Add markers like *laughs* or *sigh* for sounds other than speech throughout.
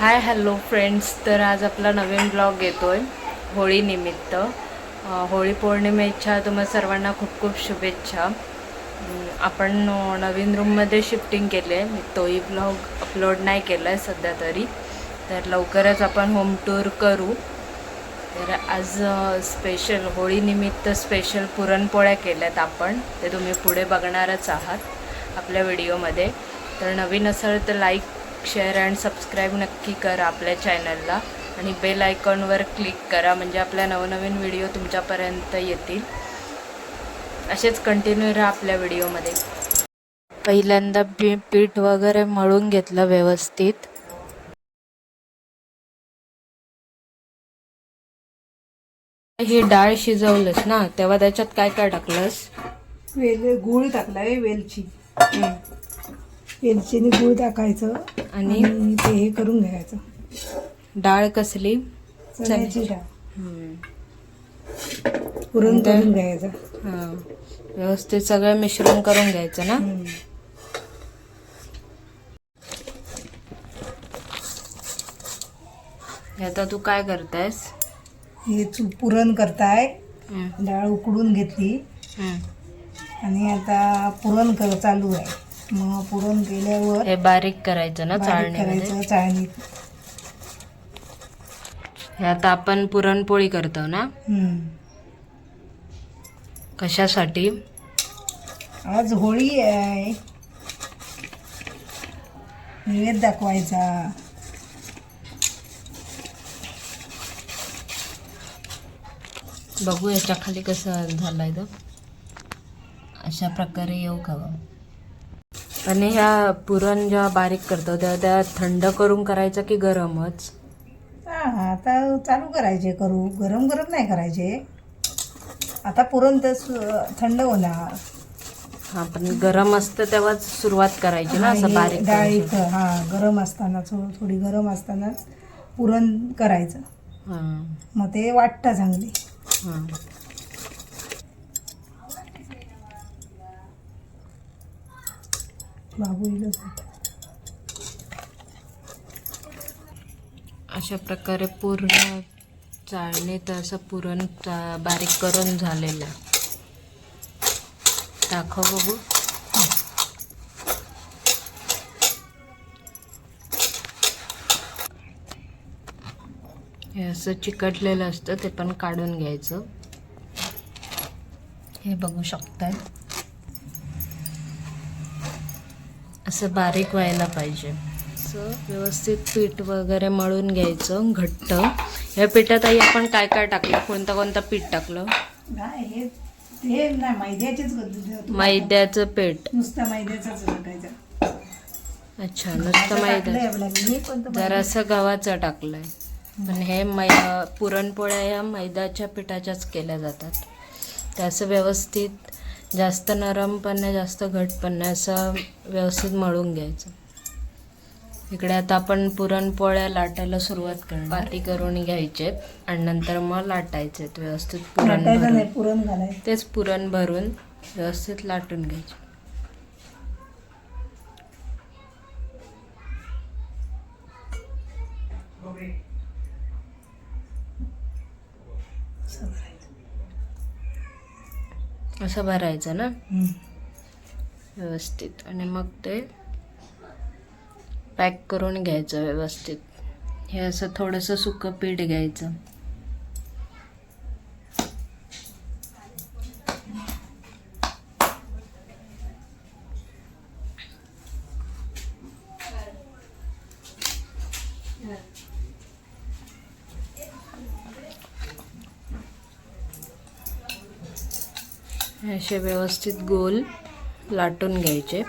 Hi hello friends तर आज आपला नवीन ब्लॉग येतो आहे होळीनिमित्त होळी पौर्णिमेच्या तुम्हा सर्वांना खूप खूप शुभेच्छा. आपण नवीन रूममध्ये शिफ्टिंग केली आहे मी तोही ब्लॉग अपलोड नाही केला आहे सध्या तरी. तर लवकरच आपण होम टूर करू. तर आज स्पेशल होळीनिमित्त स्पेशल पुरणपोळ्या केल्यात आपण. ते तुम्ही पुढे बघणारच आहात आपल्या व्हिडिओमध्ये तर नवीन असाल तर लाईक शेअर अँड सबस्क्राईब नक्की करा आपल्या चॅनलला आणि बेल आयकॉनवर क्लिक करा म्हणजे आपल्या नवनवीन व्हिडिओ तुमच्यापर्यंत येतील. असेच कंटिन्यू राहा आपल्या व्हिडिओमध्ये पहिल्यांदा पी पीठ वगैरे मळून घेतलं व्यवस्थित. ही डाळ शिजवलंस ना तेव्हा त्याच्यात काय काय टाकलंस? वेल गुळ टाकलाय वेलची. वेलचीने गुळ टाकायचं आणि ते हे करून घ्यायचं. डाळ कसली? चण्याची डाळ. पुरण? करून घ्यायचं. हा. व्यवस्थित सगळं मिश्रण करून घ्यायचं ना? आता तू काय करतायस? हे चु- पुरण करताय. डाळ उकडून घेतली. आणि आता पुरण कर चालू आहे. मग पुरण केल्यावर हे बारीक करायचं ना चाळणीमध्ये? करायचं चाळणीत. हे आता आपण पुरणपोळी करतो ना. कशासाठी? आज होळी आहे. नैवेद्य दाखवायचा. बघू याच्या खाली कसं झालंय तर अशा प्रकारे येऊ का? आणि ह्या पुरण जेव्हा बारीक करतो तेव्हा त्या थंड करून करायचं की गरमच? हा आता चालू करायचे करू. गरम गरम नाही करायचे. आता पुरण तर थंड होणार. हा पण गरम असतं तेव्हाच सुरुवात करायची ना असं बारीक डाळी करायचं. हा गरम असताना थोडी गरम असतानाच पुरण करायचं. हा. मग ते वाटतं चांगली. हा. बाबू अशा प्रकारे पूर्ण चाळणीत असं पुरण चा- बारीक करून झालेलं. दाखव बघू. हे असं चिकटलेलं असतं ते पण काढून घ्यायचं. हे बघू शकताय. असं बारीक व्हायला पाहिजे. असं व्यवस्थित पीठ वगैरे मळून घ्यायचं घट्ट. या पिठात आई आपण काय काय टाकलं? कोणतं कोणतं पीठ टाकलं? हे मैद्याचं पीठ. नुसतं मैद्याचाच टाकायचा. अच्छा नुसतं मैदा जरासं गव्हाचं टाकलंय. पण हे मै पुरणपोळ्या या मैद्याच्या पिठाच्याच केल्या जातात. ते असं व्यवस्थित जास्त नरम पण नाही जास्त घट पण नाही असं व्यवस्थित मळून घ्यायचं. इकडे आता आपण पुरणपोळ्या लाटायला सुरुवात करणार. पाती करून घ्यायचे आणि नंतर मग लाटायचे व्यवस्थित पुरण भरून. पुरण घालायचं. तेच पुरण भरून व्यवस्थित लाटून घ्यायचे. असं असं भरायचं ना. व्यवस्थित. आणि मग ते पॅक करून घ्यायचं व्यवस्थित. हे असं थोडंसं सुकं पीठ घ्यायचं. असे व्यवस्थित गोल लाटून घ्यायचे.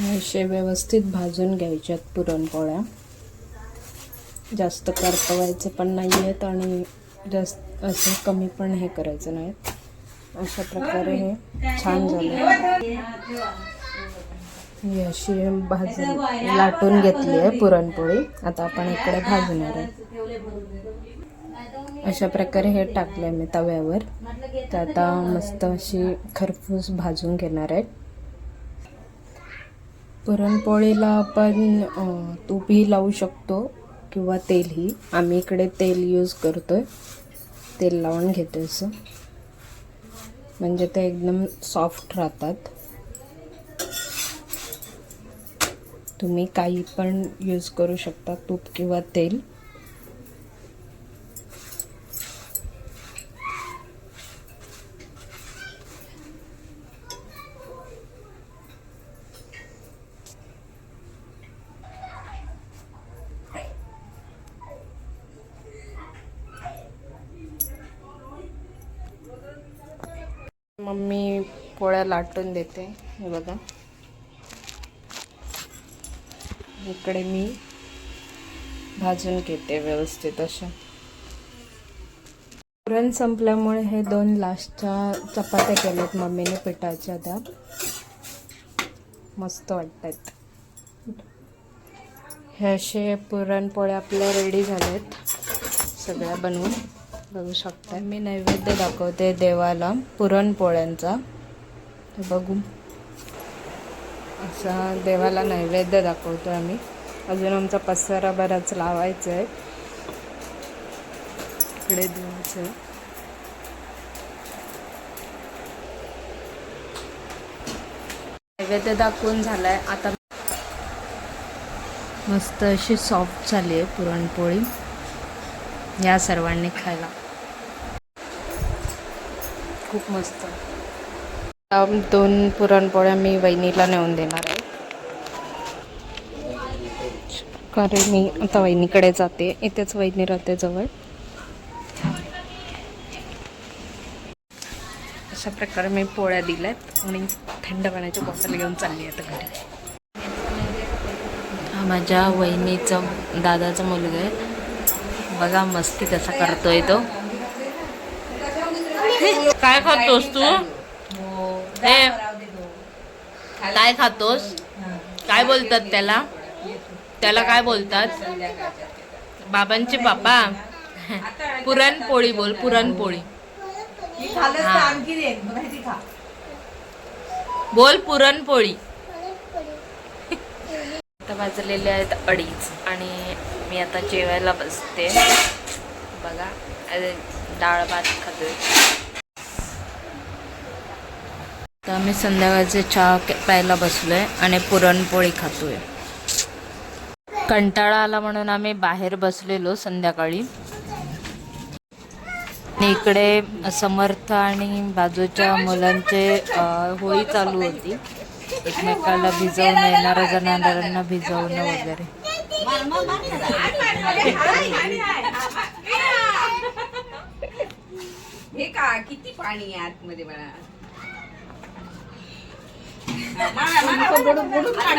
असे व्यवस्थित भाजून घ्यायच्यात पुरणपोळ्या. जास्त करपवायचे पण नाही आहेत आणि जास्त असं कमी पण हे करायचं नाहीत. अशा प्रकारे हे छान झालं. ही अशी भाजून लाटून घेतली आहे पुरणपोळी. आता आपण इकडे भाजणार आहे. अशा प्रकारे हे टाकलं आहे मी तव्यावर. तर आता मस्त अशी खरपूस भाजून घेणार आहे. पुरणपोळीला आपण तूपही लावू शकतो किंवा तेलही. आम्ही इकडे तेल यूज करतो आहे तेल लावून घेतो असं. म्हणजे ते एकदम सॉफ्ट राहतात. तुम्ही काही पण यूज करू शकता तूप किंवा तेल. मम्मी पोळ्या लाटून देते. हे बघा. इकडे मी भाजून घेते व्यवस्थित अशा. पुरण संपल्यामुळे हे दोन लास्टच्या चपात्या केल्यात मम्मीने पिठाच्या त्या मस्त वाटतात. हे असे पुरणपोळ्या आपल्या रेडी झाल्यात सगळ्या बनवून. बघू शकता मी नैवेद्य दाखवते देवाला पुरणपोळ्यांचा. बघू. असा देवाला नैवेद्य दाखवतो आम्ही. अजून आमचा पसारा बराच लावायचा आहे इकडे द्यायचं नैवेद्य दाखवून झालाय. आता मस्त अशी सॉफ्ट झाली आहे पुरणपोळी. या सर्वांनी खायला. खूप मस्त. आता दोन पुरणपोळ्या मी वहिनीला नेऊन देणार आहे. कारण मी आता वहिनीकडे जाते. इथेच वहिनी राहते जवळ. अशा प्रकारे मी पोळ्या दिल्यात आणि थंड पाण्याची बॉटल घेऊन चालली आहे आता घरी. हा माझ्या वहिनीचा दादाचा मुलगा आहे. बघा मस्ती कसा करतोय तो. काय खातोस तू? काय खातोस? काय बोलतात त्याला? त्याला काय बोलतात? बाबांचे पापा पुरणपोळी बोल पुरणपोळी. बोल पुरणपोळी. *laughs* आता वाजलेले आहेत अडीच आणि मी आता जेवायला बसते. बघा डाळ भात खातोय. तर आम्ही संध्याकाळचे चहा प्यायला बसलो आहे आणि पुरणपोळी खातोय. कंटाळा आला म्हणून आम्ही बाहेर बसलेलो संध्याकाळी. आणि इकडे समर्थ आणि बाजूच्या मुलांचे होळी चालू होती. एकमेकाला भिजवणं येणाऱ्या जनावरांना भिजवणं वगैरे. हे का किती पाणी आहे आतमध्ये मला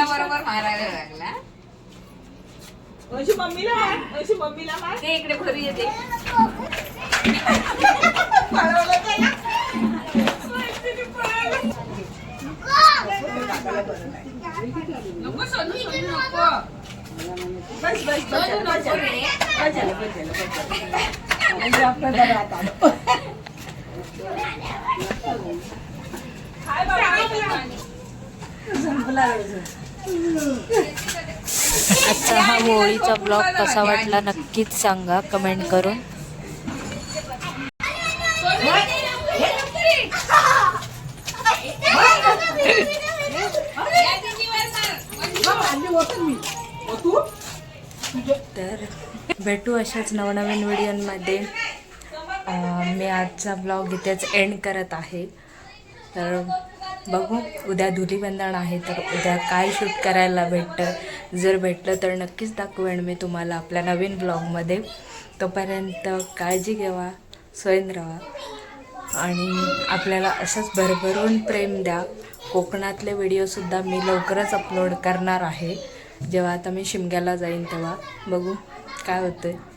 बरोबर मारायला लागला. ते इकडे भरी येते. नको सोनू सोनू नको. बस बस आजचा हा होळीचा ब्लॉग कसा वाटला नक्कीच सांगा कमेंट करून तर भेटू अशाच नवनवीन व्हिडिओमध्ये. मी आजचा ब्लॉग इथेच एंड करत आहे. तर बघू उद्या धुलीबंधन आहे तर उद्या काय शूट करायला भेटतं? जर भेटलं तर नक्कीच दाखवेन मी तुम्हाला आपल्या नवीन ब्लॉगमध्ये. तोपर्यंत काळजी घ्यावा स्वयं राहा. आणि आपल्याला असंच भरभरून प्रेम द्या. कोकणातले व्हिडिओसुद्धा मी लवकरच अपलोड करणार आहे. जेव्हा आता मी शिमग्याला जाईन तेव्हा बघू काय होतं आहे